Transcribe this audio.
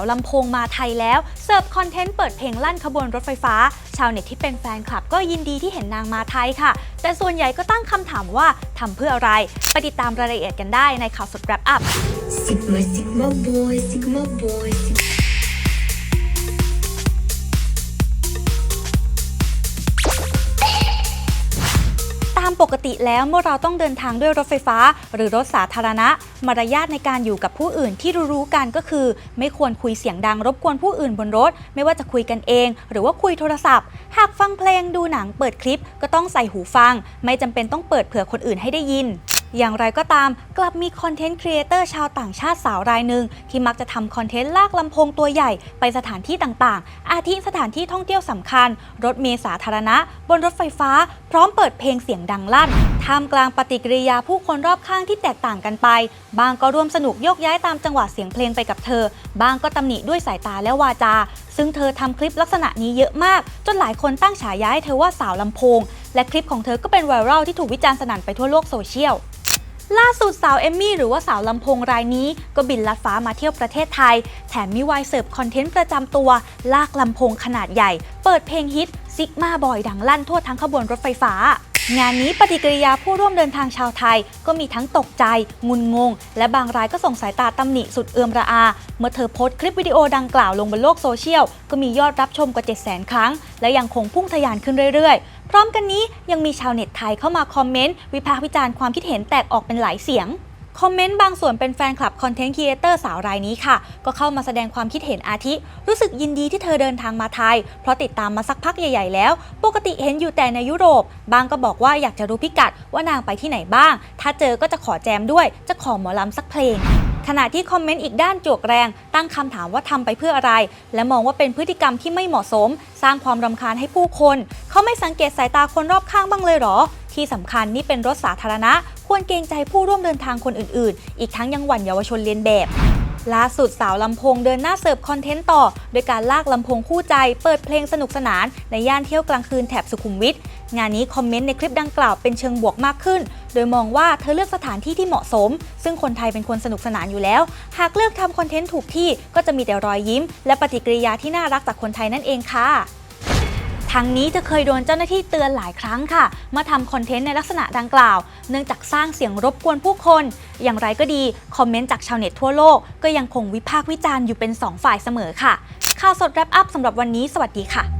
าวลำโพงมาไทยแล้ว เสิร์ฟคอนเทนต์เปิดเพลงลั่นขบวนรถไฟฟ้า ชาวเน็ตที่เป็นแฟนคลับก็ยินดีที่เห็นนางมาไทยค่ะ แต่ส่วนใหญ่ก็ตั้งคำถามว่าทำเพื่ออะไร ไปติดตามรายละเอียดกันได้ในข่าวสดแรปอัพ Sigma, Sigma boy, Sigma boy. Sigma กติแล้วเมื่อเราต้องเดินทางด้วยรถไฟฟ้า หรือรถสาธารณะ มารยาทในการอยู่กับผู้อื่นที่รู้ๆกันก็คือ ไม่ควรคุยเสียงดังรบกวนผู้อื่นบนรถ ไม่ว่าจะคุยกันเอง หรือว่าคุยโทรศัพท์ หากฟังเพลงดูหนังเปิดคลิป ก็ต้องใส่หูฟัง ไม่จำเป็นต้องเปิดเผื่อคนอื่นให้ได้ยิน อย่างไรก็ตาม กลับมีคอนเทนต์ครีเอเตอร์ชาวต่างชาติสาวรายหนึ่งที่มักจะทำคอนเทนต์ลากลำโพงตัวใหญ่ไปสถานที่ต่างๆ อาทิสถานที่ท่องเที่ยวสำคัญ รถเมล์สาธารณะ บนรถไฟฟ้า พร้อมเปิดเพลงเสียงดังลั่นท่ามกลางปฏิกิริยาผู้คนรอบข้างที่แตกต่างกันไป บางก็ร่วมสนุกโยกย้ายตามจังหวะเสียงเพลงไปกับเธอ บางก็ตำหนิด้วยสายตาและวาจา ซึ่งเธอทำคลิปลักษณะนี้เยอะมาก จนหลายคนตั้งฉายาให้เธอว่าสาวลำโพง และคลิปของเธอก็เป็นไวรัลที่ถูกวิจารณ์สนั่นไปทั่วโลกโซเชียล ล่าสุดสาวเอมมี่หรือว่าสาวลำพงรายนี้ ก็บินลัดฟ้ามาเที่ยวประเทศไทย แถมมีวายเสิร์ฟคอนเทนต์ประจำตัว ลากลำพงขนาดใหญ่ เปิดเพลงฮิตซิกมาบอยดังลั่นทั่วทั้งขบวนรถไฟฟ้า งานนี้ปฏิกิริยาผู้ร่วมเดินทางชาวไทย ก็มีทั้งตกใจ งุนงง และบางรายก็ส่งสายตาตำหนิสุดเอือมระอา เมื่อเธอโพสต์คลิปวิดีโอดังกล่าวลงบนโลกโซเชียล ก็มียอดรับชมกว่า 700,000 ครั้ง และยังคงพุ่งทะยานขึ้นเรื่อยๆ พร้อมกันนี้ยังมีชาวเน็ตไทยเข้ามาคอมเมนต์วิพากษ์วิจารณ์ความคิดเห็นแตกออกเป็นหลายเสียงคอมเมนต์บางส่วนเป็นแฟนคลับคอนเทนต์ครีเอเตอร์สาวรายนี้ค่ะ ก็เข้ามาแสดงความคิดเห็นอาทิ รู้สึกยินดีที่เธอเดินทางมาไทย เพราะติดตามมาสักพักใหญ่ ๆ แล้ว ปกติเห็นอยู่แต่ในยุโรป บางก็บอกว่าอยากจะรู้พิกัดว่านางไปที่ไหนบ้าง ถ้าเจอก็จะขอแจมด้วย จะขอหมอลำสักเพลง ขณะที่คอมเมนต์อีกด้านจวกแรง ตั้งคำถามว่าทำไปเพื่ออะไร และมองว่าเป็นพฤติกรรมที่ไม่เหมาะสม สร้างความรำคาญให้ผู้คน เขาไม่สังเกตสายตาคนรอบข้างบ้างเลยหรอ ที่สำคัญนี่เป็นรถสาธารณะ ควรเกรงใจผู้ร่วมเดินทางคนอื่น ๆ อีกทั้งยังหวั่นเยาวชนเลียนแบบ ล่าสุดสาวลำพงเดินหน้าเสิร์ฟคอนเทนต์ต่อ โดยการลากลำพงคู่ใจเปิดเพลงสนุกสนาน ในย่านเที่ยวกลางคืนแถบสุขุมวิทงานนี้คอมเมนต์ในคลิปดังกล่าวเป็นเชิงบวกมากขึ้น โดยมองว่าเธอเลือกสถานที่ที่เหมาะสม ซึ่งคนไทยเป็นคนสนุกสนานอยู่แล้ว หากเลือกทำคอนเทนต์ถูกที่ก็จะมีแต่รอยยิ้ม และปฏิกิริยาที่น่ารักจากคนไทยนั่นเองค่ะ ทั้งนี้เธอเคยโดนเจ้าหน้าที่เตือนหลายครั้งค่ะ มาทำคอนเทนต์ในลักษณะดังกล่าว เนื่องจากสร้างเสียงรบกวนผู้คน อย่างไรก็ดี คอมเมนต์จากชาวเน็ตทั่วโลก ก็ยังคงวิพากษ์วิจารณ์อยู่เป็น 2 ฝ่ายเสมอค่ะ ข่าวสดแรปอัพสำหรับวันนี้ สวัสดีค่ะ